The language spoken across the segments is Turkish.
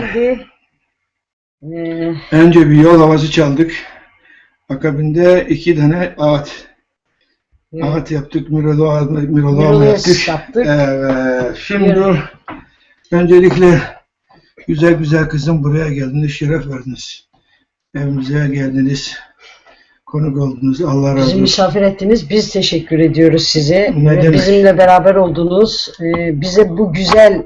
güzeldi. Ee, Önce bir yol havası çaldık. Akabinde iki tane ağıt. evet. Ağıt yaptık, mirolo, mirolo yaptık. yaptık. Evet, şimdi öncelikle güzel güzel kızım buraya geldiniz, şeref verdiniz. Evimize geldiniz, konuk oldunuz. Allah razı Bizi olsun. misafir ettiniz. Biz teşekkür ediyoruz size. Ne Ve demek. Bizimle beraber oldunuz. Ee, bize bu güzel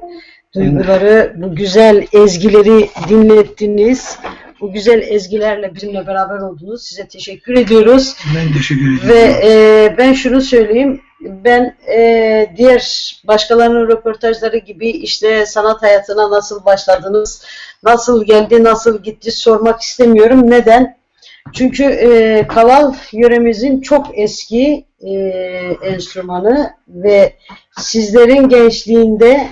duyguları, bu güzel ezgileri dinlettiniz. Bu güzel ezgilerle bizimle beraber oldunuz. Size teşekkür ediyoruz. Ben teşekkür ederim. Ve e, ben şunu söyleyeyim. Ben e, diğer başkalarının röportajları gibi işte sanat hayatına nasıl başladınız, nasıl geldi, nasıl gitti sormak istemiyorum. Neden? Çünkü e, kaval yöremizin çok eski e, enstrümanı ve sizlerin gençliğinde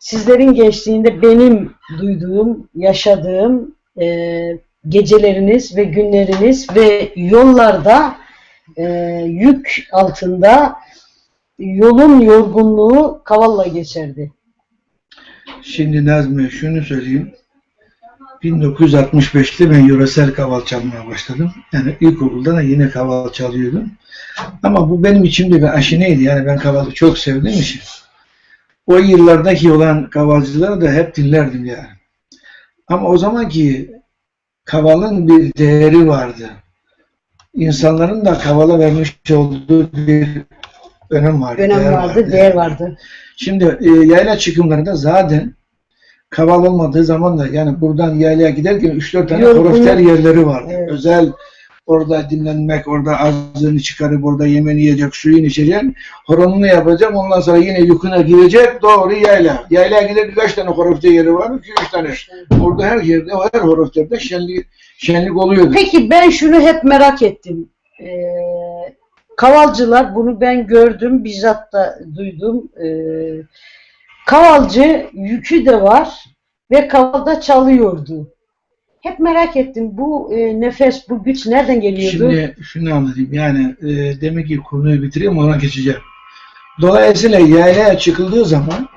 sizlerin gençliğinde benim duyduğum, yaşadığım e, geceleriniz ve günleriniz ve yollarda e, yük altında yolun yorgunluğu kavalla geçerdi. Şimdi Nazmi şunu söyleyeyim. 1965'te ben yöresel kaval çalmaya başladım. Yani ilkokulda da yine kaval çalıyordum. Ama bu benim içimde bir aşineydi. Yani ben kavalı çok sevdiğim için. O yıllardaki olan kavalcıları da hep dinlerdim yani. Ama o zamanki kavalın bir değeri vardı. İnsanların da kavala vermiş olduğu bir önem vardı. Önem değer vardı, değer vardı. Şimdi e, yayla çıkımlarında zaten kaval olmadığı zaman da yani buradan yaylaya giderken 3-4 tane Yorgunluk. horofter yerleri vardı. Evet. Özel orada dinlenmek, orada ağzını çıkarıp orada yemeğini yiyecek, suyunu içecek, horonunu yapacak, ondan sonra yine yukuna girecek, doğru yayla. Yaylaya gider birkaç tane horofter yeri var, 2-3 tane. Orada her yerde, her horofterde şenlik, şenlik oluyordu. Peki ben şunu hep merak ettim. Ee, kavalcılar bunu ben gördüm, bizzat da duydum. Ee, kavalcı yükü de var ve kavalda çalıyordu. Hep merak ettim bu e, nefes, bu güç nereden geliyordu? Şimdi şunu anlatayım. Yani e, demek ki konuyu bitireyim ona geçeceğim. Dolayısıyla yaylaya çıkıldığı zaman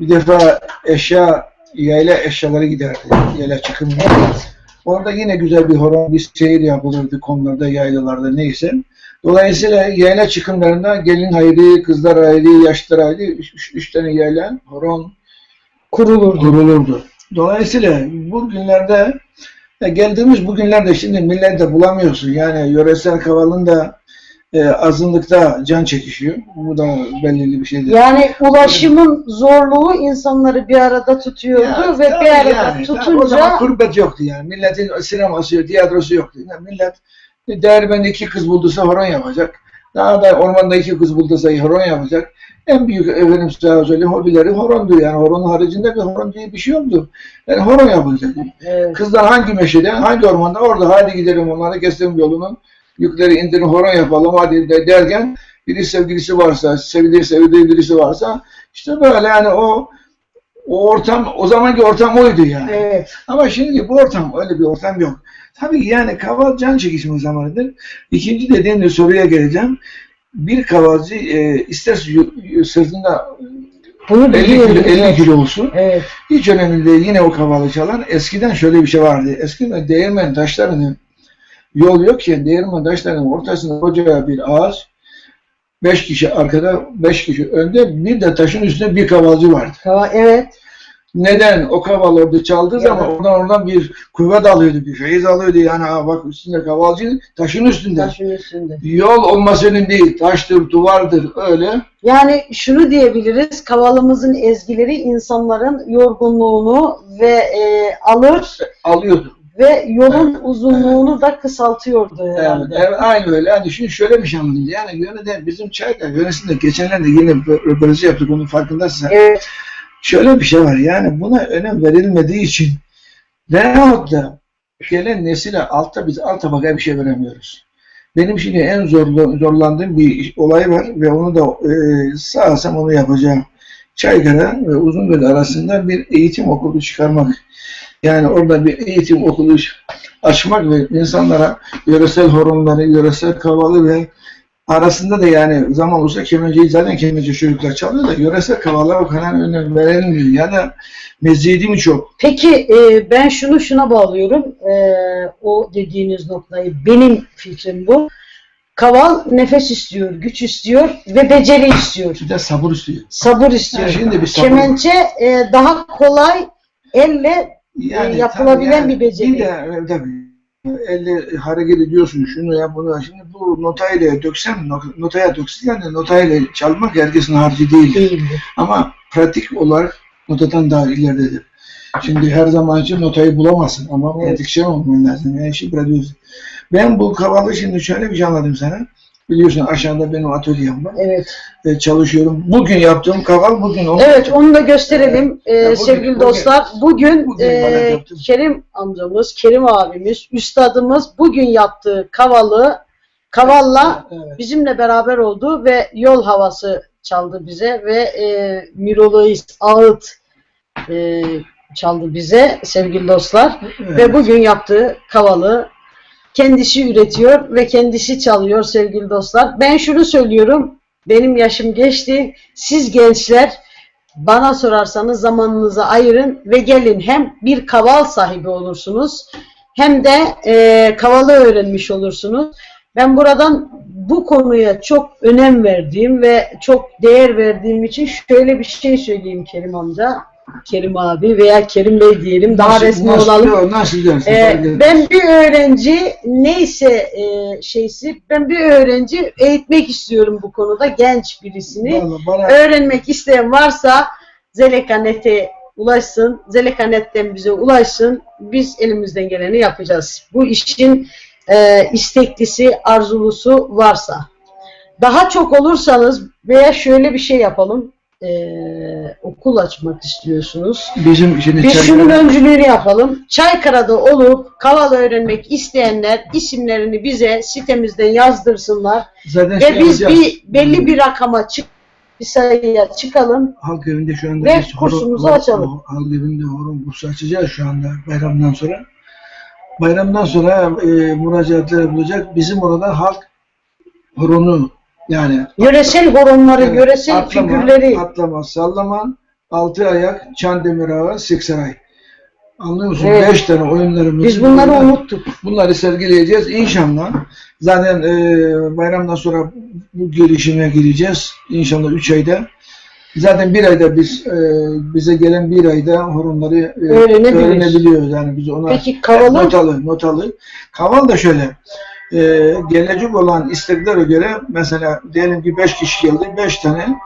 bir defa eşya, yayla eşyaları giderdi. Yayla çıkımı. Evet. Orada yine güzel bir horon, bir seyir yapılırdı konularda, yaylalarda neyse. Dolayısıyla yayla çıkımlarında gelin ayrı, kızlar ayrı, yaşlılar ayrı, üç, üç, üç tane yayla, horon Kurulurdu. kurulurdu. Dolayısıyla bu günlerde ya geldiğimiz bugünlerde şimdi millet de bulamıyorsun. Yani yöresel kavalın da e, azınlıkta can çekişiyor. Bu da belirli bir şeydir. Yani ulaşımın zorluğu insanları bir arada tutuyordu Ya, ve bir arada yani. O zaman tutunca kurbet yoktu yani. Milletin sineması yok, tiyatrosu yoktu. Yani millet değermende iki kız bulduysa horon yapacak. Daha da ormanda iki kız bulduysa horon yapacak. En büyük efendim size söyleyeyim hobileri horondu yani. Horonun haricinde bir horon diye bir şey yoktu. Yani horon yapılacak. Evet. Kızlar hangi meşede, hangi ormanda orada hadi gidelim onları keselim yolunun. Yükleri indirin horon yapalım hadi de derken biri sevgilisi varsa, sevdiği sevdiği birisi varsa işte böyle yani o o ortam, o zamanki ortam oydu yani. Evet. Ama şimdi bu ortam, öyle bir ortam yok. Tabii yani kaval can çekişme zamanıdır. İkinci de soruya geleceğim. Bir kavalcı e, isterse sırtında Bunu 50 biliyorum. kilo, 50 kilo olsun. Evet. Hiç önemli değil. Yine o kavalı çalan. Eskiden şöyle bir şey vardı. Eskiden değirmen taşlarının yol yokken değirmen taşlarının ortasında koca bir ağaç. Beş kişi arkada, beş kişi önde. Bir de taşın üstünde bir kavalcı vardı. Kava- Evet. Neden? O kaval orada çaldığı Ya. zaman oradan oradan bir kuvvet alıyordu, bir feyiz alıyordu. Yani ha bak üstünde kavalcı, taşın üstünde. Taşın üstünde. Yol olması önemli değil. Taştır, duvardır öyle. Yani şunu diyebiliriz, kavalımızın ezgileri insanların yorgunluğunu ve e, alır Alıyordu. ve yolun uzunluğunu da kısaltıyordu Evet, herhalde. evet, aynı öyle. Yani şimdi şöyle bir şey anladım. Yani yönede bizim Çayka yöresinde geçenlerde yine röportajı yaptık onun farkındasın. Evet, Şöyle bir şey var. Yani buna önem verilmediği için veyahut da gelen nesile altta biz alt tabakaya bir şey veremiyoruz. Benim şimdi en zorlu, zorlandığım bir olay var ve onu da e, sağlasam onu yapacağım. Çaykara ve Uzungöl arasında bir eğitim okulu çıkarmak. Yani orada bir eğitim okulu açmak ve insanlara yöresel horonları, yöresel kavalı ve arasında da yani zaman olursa kemenceyi zaten kemence çocuklar çalıyor da yöresel kavallara o kadar önem verilmiyor. Ya da meziyeti mi çok? Peki e, ben şunu şuna bağlıyorum. E, o dediğiniz noktayı. Benim fikrim bu. Kaval nefes istiyor, güç istiyor ve beceri istiyor. Bir de sabır istiyor. Sabır istiyor. Ha, şimdi bir sabır. Kemençe e, daha kolay elle Yani, yapılabilen tabii bir beceri. Bir de e, tabii elle hareket ediyorsun şunu ya bunu. Şimdi bu notayla döksem no- notaya döksün yani notayla çalmak herkesin harcı değil. Ama pratik olarak notadan daha ileridedir. Şimdi her zaman için notayı bulamazsın ama Evet. pratik şey olman lazım. Yani işi bırakıyorsun. Ben bu kavalı şimdi şöyle bir şey anladım sana. Biliyorsun aşağıda benim atölyem var. Evet. E, çalışıyorum. Bugün yaptığım kaval bugün onu Evet onu da gösterelim Ee, bugün- sevgili bugün- dostlar. Bugün, bugün e. Kerim amcamız, Kerim abimiz, üstadımız bugün yaptığı kavalı kavalla Evet. bizimle beraber oldu ve yol havası çaldı bize ve e, Mirolois Ağıt e, çaldı bize sevgili dostlar. Evet. Ve bugün yaptığı kavalı kendisi üretiyor ve kendisi çalıyor sevgili dostlar. Ben şunu söylüyorum. Benim yaşım geçti. Siz gençler bana sorarsanız zamanınızı ayırın ve gelin hem bir kaval sahibi olursunuz hem de e, kavalı öğrenmiş olursunuz. Ben buradan bu konuya çok önem verdiğim ve çok değer verdiğim için şöyle bir şey söyleyeyim Kerim amca, Kerim abi veya Kerim Bey diyelim daha Nasıl- resmi nasıl- olalım. yok, Nasıl dersin? Ee, ben bir öğrenci neyse e, şeysi ben bir öğrenci eğitmek istiyorum bu konuda genç birisini. Vallahi bana Öğrenmek isteyen varsa Zelekanet'e ulaşsın. Zelekanet'ten bize ulaşsın. Biz elimizden geleni yapacağız. Bu işin e, isteklisi, arzulusu varsa. Daha çok olursanız veya şöyle bir şey yapalım. E, okul açmak istiyorsunuz. bizim şunun öncülüğünü yapalım. Çaykara'da olup kaval öğrenmek isteyenler isimlerini bize sitemizden yazdırsınlar. zaten Ve şey biz yapacağız. bir belli bir rakama çık bir sayıya çıkalım. Halk evinde şu anda Ve biz kursumuzu horon- açalım. o- Halk evinde horon kursu açacağız şu anda bayramdan sonra. Bayramdan sonra e, müracaatlar yapılacak. Bizim orada halk horonu yani Yöresel horonları, Evet, yöresel atlama, figürleri. Atlama, sallama, altı ayak, çan demir hava, seksaray. Anlıyor musun? Evet. Beş tane oyunlarımız. Biz bunları unuttuk. Bunları sergileyeceğiz inşallah. Zaten e, bayramdan sonra bu gelişime gireceğiz. İnşallah üç ayda. Zaten bir ayda biz e, bize gelen bir ayda horonları e, öğrenebiliyoruz. Yani biz ona Peki kavalı notalı, notalı. Kaval da şöyle. E, gelecek olan isteklere göre mesela diyelim ki 5 kişi geldi. 5 tane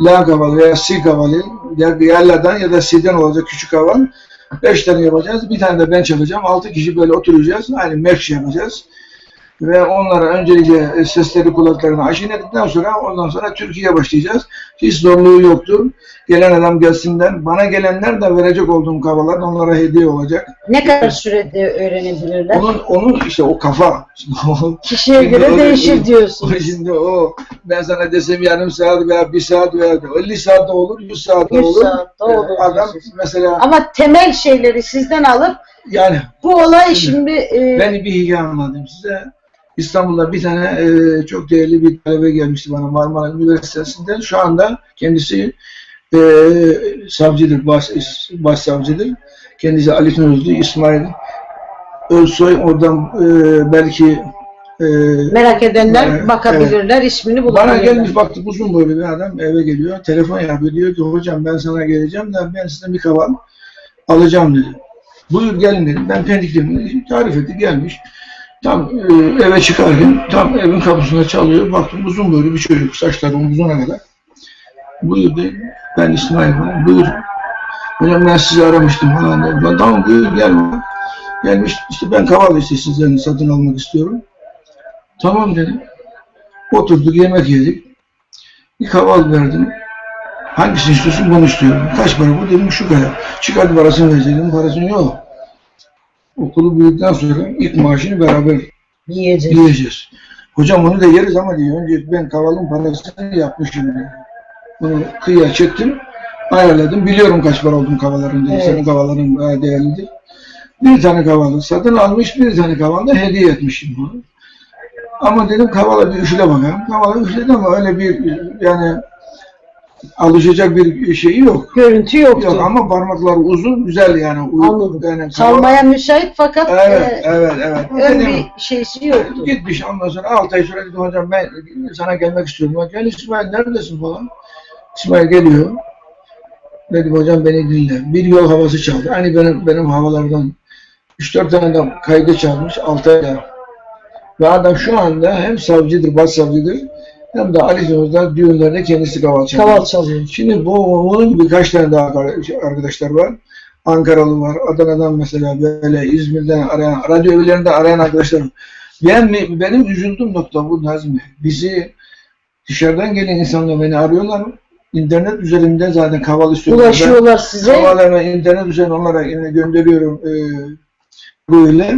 la kaval veya si kavalı ya yerlerden ya da si'den olacak küçük kaval. 5 tane yapacağız. Bir tane de ben çalacağım. 6 kişi böyle oturacağız. Aynı mekş yapacağız. Ve onlara öncelikle e, sesleri kulaklarına aşina ettikten sonra ondan sonra Türkiye'ye başlayacağız. Hiç zorluğu yoktur. Gelen adam gelsinler. Bana gelenler de verecek olduğum kavalar onlara hediye olacak. ne kadar sürede öğrenebilirler? Onun onun işte o kafa. Kişiye göre o- değişir diyorsunuz. Şimdi o ben sana desem yarım saat veya bir saat veya 50 saat de olur, 100 saat de 100 olur. saat de olur Ee, Adam diyorsunuz. mesela Ama temel şeyleri sizden alıp yani bu olay Şimdi, şimdi e, ben bir hikaye anlatayım size. İstanbul'da bir tane e, çok değerli bir talebe gelmişti bana Marmara Üniversitesi'nden. Şu anda kendisi e, savcıdır, baş, başsavcıdır. Kendisi Ali Nuruzlu, İsmail Ölsoy. Oradan e, belki e, merak edenler Evet, bakabilirler, ismini Bana bulabilirler. gelmiş baktı uzun boylu bir adam eve geliyor. Telefon yapıyor. Diyor ki hocam ben sana geleceğim de ben sizden bir kaval alacağım dedi. Buyur gelin dedim. Ben Pendik'teyim. Tarif etti gelmiş. Tam e, eve çıkarken tam evin kapısına çalıyor. Baktım uzun boylu bir çocuk. Saçları omuzuna kadar. Buyur dedi. Ben İsmail falan. Buyur. Hocam ben sizi aramıştım falan dedi. Ben, tamam buyur gel. Gelmiş işte ben kaval işte sizden satın almak istiyorum. Tamam dedim. Oturduk yemek yedik. Bir kaval verdim. Hangisini istiyorsun bunu istiyorum. Kaç para bu dedim şu kadar. Çıkardı parasını verecektim. Parasını yok. Okulu büyüdükten sonra ilk maaşını beraber Yiyeceğiz. yiyeceğiz. Hocam onu da yeriz ama diyor. Önce ben kavalın parasını yapmışım. diyor. Bunu kıyıya çektim. Ayarladım. Biliyorum kaç para oldum kavaların dedi. Evet. Senin kavaların değerlidir. Bir tane kavalı satın almış, bir tane kaval da hediye etmişim bunu. Ama dedim kavala bir üfle bakalım. Kavala üfledi ama öyle bir yani alışacak bir şeyi yok. Görüntü yoktu. Yok ama parmaklar uzun, güzel yani. Anladım. Yani kavala- Çalmaya müsait fakat Evet, e, evet, evet. ön Dedim, bir şeysi yoktu. Gitmiş ondan sonra 6 ay sonra dedim hocam ben sana gelmek istiyorum. Gel İsmail neredesin falan. İsmail geliyor. Dedim hocam beni dinle. Bir yol havası çaldı. Hani benim benim havalardan 3-4 tane de kaydı çalmış 6 ayda. Ve adam şu anda hem savcıdır, başsavcıdır hem de Ali Sözler düğünlerde kendisi kaval çalıyor. Kaval çalıyor. Şimdi bu onun gibi kaç tane daha arkadaşlar var. Ankaralı var, Adana'dan mesela böyle İzmir'den arayan, radyo evlerinde arayan arkadaşlar var. Ben, benim üzüldüğüm nokta bu Nazmi. Bizi dışarıdan gelen insanlar beni arıyorlar. İnternet üzerinde zaten kaval istiyorlar. Ulaşıyorlar Ben size. Kavalama internet üzerinden onlara yine gönderiyorum e, böyle.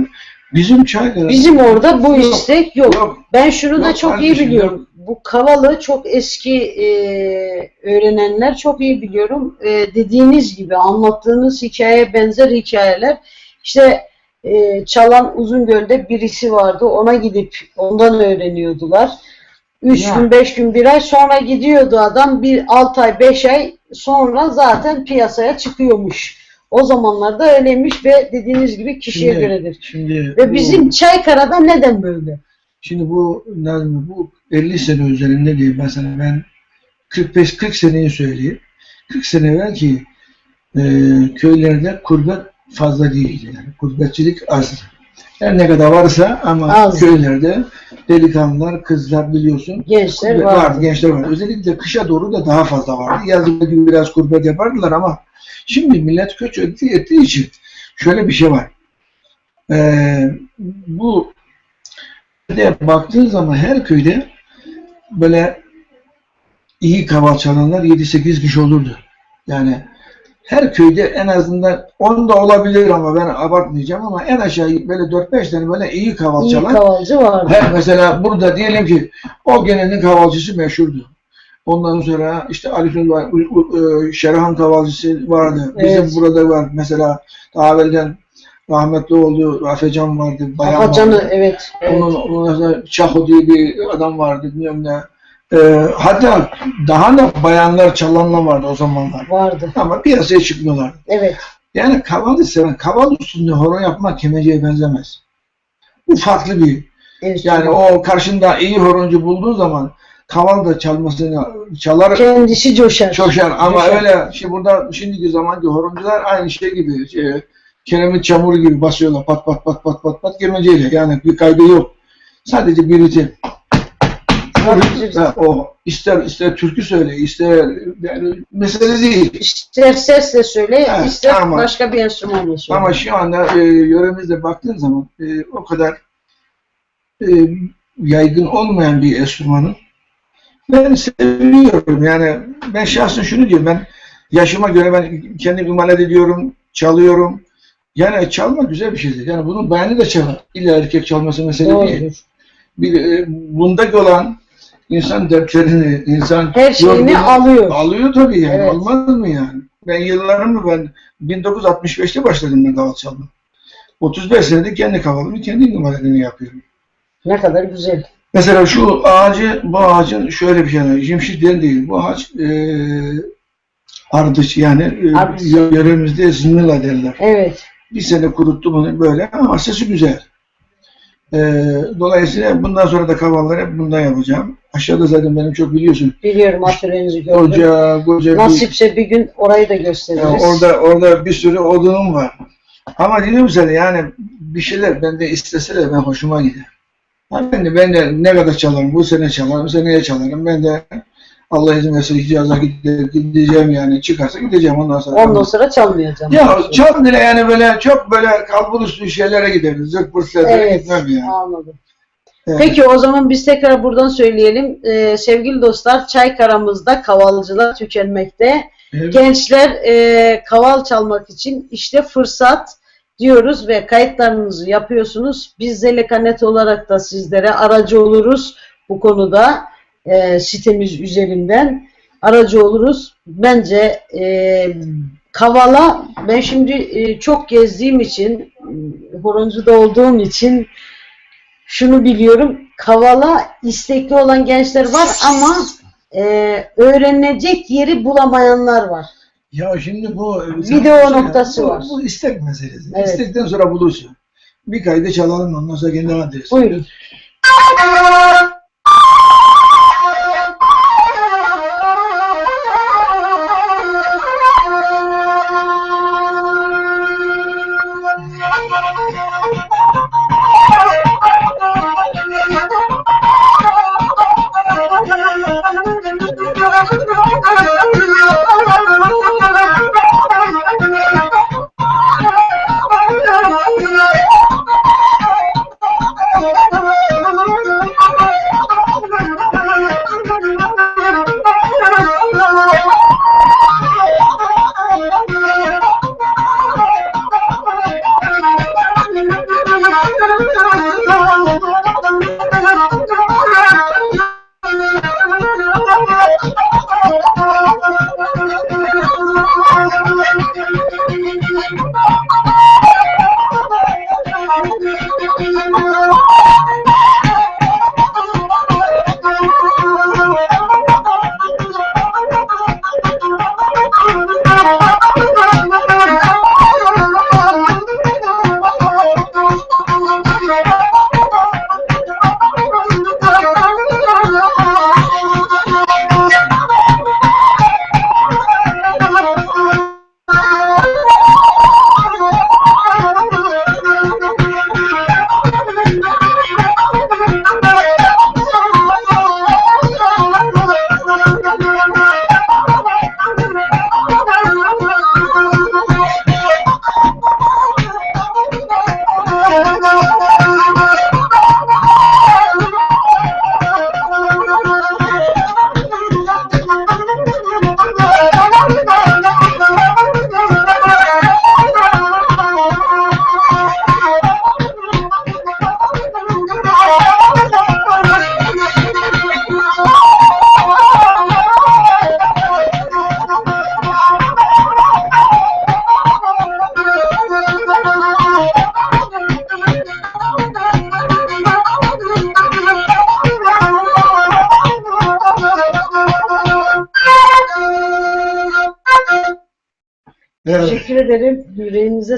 Bizim çaylar Bizim orada bu Yok. istek yok. yok. Ben şunu da Yok çok iyi biliyorum. Bu kavalı çok eski e, öğrenenler çok iyi biliyorum. E, dediğiniz gibi anlattığınız hikayeye benzer hikayeler. İşte e, Çalan Uzungöl'de birisi vardı. Ona gidip ondan öğreniyordular. Üç Ya. gün, beş gün, bir ay sonra gidiyordu adam. Bir altı ay, beş ay sonra zaten piyasaya çıkıyormuş. O zamanlarda öyleymiş ve dediğiniz gibi kişiye Şimdi- göredir. Şimdi Ve bu- bizim Çaykara'da neden böyle? Şimdi bu Nazmi bu 50 sene üzerinde değil mesela ben 45-40 seneyi söyleyeyim. 40 sene evvel ki e, köylerde kurbet fazla değildi yani. Kurbetçilik az. Her ne kadar varsa ama Az. köylerde delikanlılar, kızlar biliyorsun Gençler var. vardı, gençler var. Özellikle kışa doğru da daha fazla vardı. Yazın belki biraz kurbet yapardılar ama şimdi millet göç ettiği, ettiği için şöyle bir şey var. Ee, bu de baktığın zaman her köyde böyle iyi kaval çalanlar 7-8 kişi olurdu. Yani her köyde en azından 10 da olabilir ama ben abartmayacağım ama en aşağı böyle 4-5 tane böyle iyi kaval İyi kavalcı vardı. He, mesela burada diyelim ki o gelenin kavalcısı meşhurdu. Ondan sonra işte Ali var, e, Şerahan kavalcısı vardı. Bizim Evet. burada var. Mesela daha evvelden rahmetli oldu. Rafecan vardı. Bayan vardı. evet. evet. Onun, sonra Çaho diye bir adam vardı. Bilmiyorum ne. Ee, hatta daha da bayanlar çalanlar vardı o zamanlar. vardı. Ama piyasaya çıkmıyorlar. Evet. Yani kavalı seven, kaval üstünde horon yapmak kemeciye benzemez. Bu farklı bir evet. yani o karşında iyi horoncu bulduğu zaman kaval da çalmasını çalar kendisi coşar. çoşar ama Coşar. öyle şimdi burada şimdiki zamanki horoncular aynı şey gibi şey, kiremit çamuru gibi basıyorlar pat pat pat pat pat pat gemeceyle yani bir kaydı yok. Sadece bir ritim. Ha, o ister ister türkü söyle ister yani mesele değil. İster sesle söyle, Evet, ister ama- başka bir enstrümanla söyle. Ama şu anda e, yöremizde baktığın zaman e, o kadar e, yaygın olmayan bir enstrümanın ben seviyorum. Yani ben şahsen şunu diyorum. Ben yaşıma göre ben kendim imalat ediyorum, çalıyorum. Yani çalma güzel bir şeydir. Yani bunun beğeni de çalar. İlla erkek çalması mesele değil. Doğrudur. Bir, e, bundaki olan insan dertlerini, insan Her şeyini alıyor. Alıyor tabii yani. Evet. Olmaz mı yani? Ben yıllarımı ben 1965'te başladım ben kaval çalmaya. 35 senedir kendi kavalımı, kendi numaratını yapıyorum. Ne kadar güzel. Mesela şu ağacı, bu ağacın şöyle bir şey. Cimşitlerin değil. Bu ağaç eee ardıç yani e, yöremizde zınıla derler. Evet. Bir sene kuruttu bunu böyle ama sesi güzel. Eee, dolayısıyla bundan sonra da kavalları hep bundan yapacağım. Aşağıda zaten benim çok biliyorsun. Biliyorum atölyenizi gördüm. Koca, koca bir Nasipse bir gün orayı da gösteririz. Ya orada orada bir sürü odunum var. Ama diyorum sana yani bir şeyler bende isteseler ben hoşuma gider. Ha, Ben de, ben de ne kadar çalarım, bu sene çalarım, seneye çalarım. Ben de Allah izin verirse icaza gide- gideceğim yani çıkarsa gideceğim ondan sonra. Ondan sonra çalmayacağım. ya çok bile yani böyle çok böyle kalbur üstü şeylere gideriz. Zırt pırt Evet. gitmem yani. Anladım. Evet. Peki o zaman biz tekrar buradan söyleyelim. Ee, sevgili dostlar Çaykara'mızda kavalcılar tükenmekte. Evet. Gençler e, kaval çalmak için işte fırsat diyoruz ve kayıtlarınızı yapıyorsunuz. Biz Zelekanet olarak da sizlere aracı oluruz bu konuda e, sitemiz üzerinden aracı oluruz. Bence e, kavala ben şimdi e, çok gezdiğim için e, horoncuda olduğum için şunu biliyorum kavala istekli olan gençler var ama e, öğrenecek yeri bulamayanlar var. Ya şimdi bu Video noktası bu, var. Bu istek meselesi. Evet. İstekten sonra bulursun. Bir kaydı çalalım ondan sonra kendi adresi. Buyurun.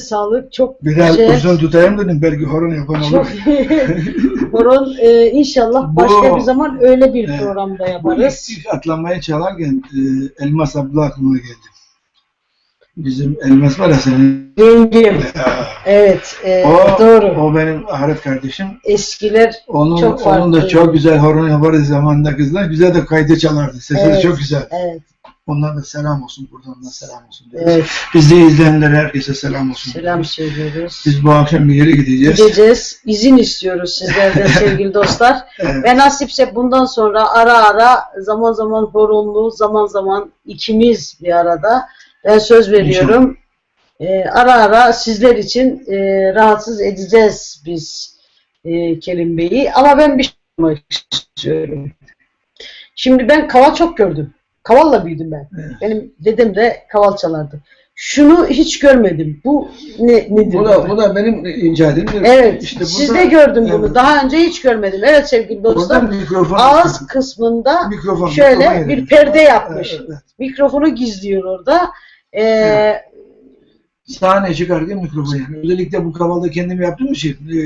Sağlık. Çok Biraz güzel. uzun tutayım dedim belki horon yapan Çok. Horon e, inşallah Bu- başka bir zaman öyle bir Evet. programda Bu yaparız. ilk, ilk atlanmaya çalarken e, Elmas abla aklıma geldi. Bizim Elmas var ya senin. Yengem. Evet. e, O, doğru. o benim ahiret kardeşim. Eskiler Onun, Çok onun da farklı. çok güzel horon yapardı zamanında kızlar. Güzel de kaydı çalardı. Sesi Evet. çok güzel. evet, Ondan da selam olsun. Buradan da selam olsun. diyoruz. evet. Bizde izleyenlere herkese selam olsun. Selam söylüyoruz. Biz bu akşam bir yere gideceğiz. Gideceğiz. İzin istiyoruz sizlerden sevgili dostlar. Evet. Ve nasipse bundan sonra ara ara zaman zaman horonlu, zaman zaman ikimiz bir arada. Ben söz veriyorum. Ee, ara ara sizler için e, rahatsız edeceğiz biz e, Kerim Bey'i. Ama ben bir şey istiyorum. Şimdi ben kaval çok gördüm. Kavalla büyüdüm ben. Evet. Benim dedem de kaval çalardı. Şunu hiç görmedim. Bu ne nedir? Bu da, bu da benim icadım. Evet. İşte sizde gördüm bunu. evet. Daha önce hiç görmedim. Evet sevgili dostlar. mikrofon. Ağız kısmında mikrofon, şöyle mikrofon bir perde yapmış. Evet, evet. mikrofonu gizliyor orada. Ee, Evet. Sahne çıkarken mikrofon yani. Özellikle bu kavalda kendim yaptığım için e,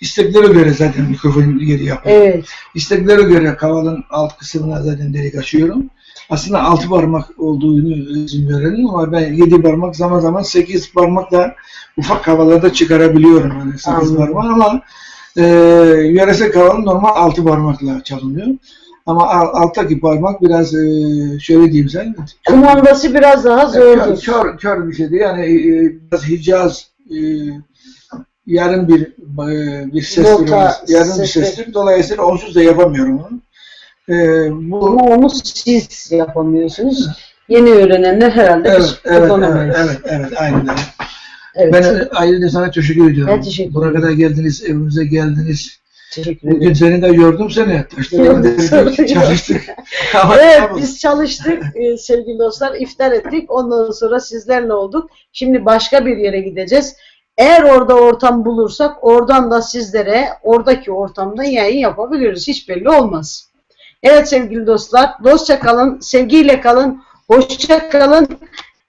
isteklere göre zaten mikrofon yeri yapıyorum. evet. İsteklere göre kavalın alt kısmına zaten delik açıyorum. Aslında altı parmak olduğunu izin verelim ama ben yedi parmak zaman zaman sekiz parmakla ufak kavalarda çıkarabiliyorum. Yani sekiz parmak ama e, yöresel kavalın normal altı parmakla çalınıyor. Ama al- alttaki parmak biraz e, şöyle diyeyim sen. Kumandası biraz daha Kör, zordur. kör, kör bir şeydi. Yani e, biraz Hicaz e, yarım bir e, bir sestir. Yarım bir sesli. sestir. Dolayısıyla onsuz da yapamıyorum onu. E, bu Ama onu siz yapamıyorsunuz. Yeni öğrenenler herhalde evet, evet, evet, kullanamayız. evet, evet, aynen öyle. Evet. Ben ayrıca sana teşekkür ediyorum. Ben teşekkür Buraya kadar geldiniz, evimize geldiniz. Teşekkür Bugün ederim. seni de gördüm seni. Çalıştık. Evet biz çalıştık e, sevgili dostlar iftar ettik ondan sonra sizlerle olduk. Şimdi başka bir yere gideceğiz. Eğer orada ortam bulursak oradan da sizlere oradaki ortamda yayın yapabiliriz. Hiç belli olmaz. Evet sevgili dostlar, dostça kalın, sevgiyle kalın, hoşça kalın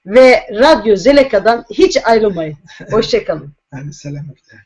ve Radyo Zeleka'dan hiç ayrılmayın. Hoşça kalın. Hadi selametle.